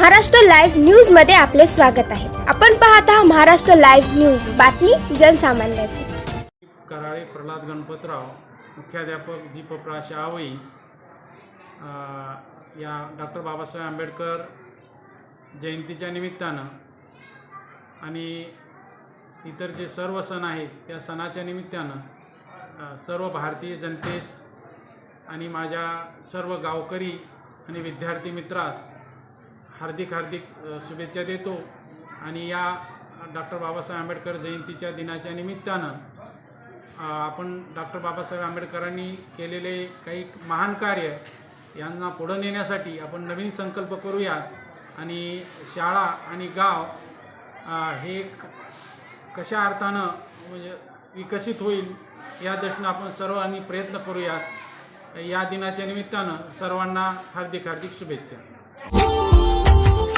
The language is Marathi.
महाराष्ट्र लाईव्ह न्यूजमध्ये आपले स्वागत आहे. आपण पाहत आहात महाराष्ट्र लाईव्ह न्यूज. बातमी जनसामान्याची. कराळे प्रल्हाद गणपतराव मुख्याध्यापक जी पप्रा आवई या डॉक्टर बाबासाहेब आंबेडकर जयंतीच्या निमित्तानं आणि इतर जे सर्व सण आहेत त्या सणाच्या निमित्तानं सर्व भारतीय जनतेस आणि माझ्या सर्व गावकरी आणि विद्यार्थी मित्रास हार्दिक हार्दिक शुभेच्छा देतो. आणि या डॉक्टर बाबासाहेब आंबेडकर जयंतीच्या दिनाच्या निमित्तानं आपण डॉक्टर बाबासाहेब आंबेडकरांनी केलेले काही महान कार्य यांना पुढं नेण्यासाठी आपण नवीन संकल्प करूया. आणि शाळा आणि गाव हे कशा अर्थानं म्हणजे विकसित होईल या दृष्टीनं आपण सर्वांनी प्रयत्न करूयात. या दिनाच्या निमित्तानं सर्वांना हार्दिक हार्दिक शुभेच्छा.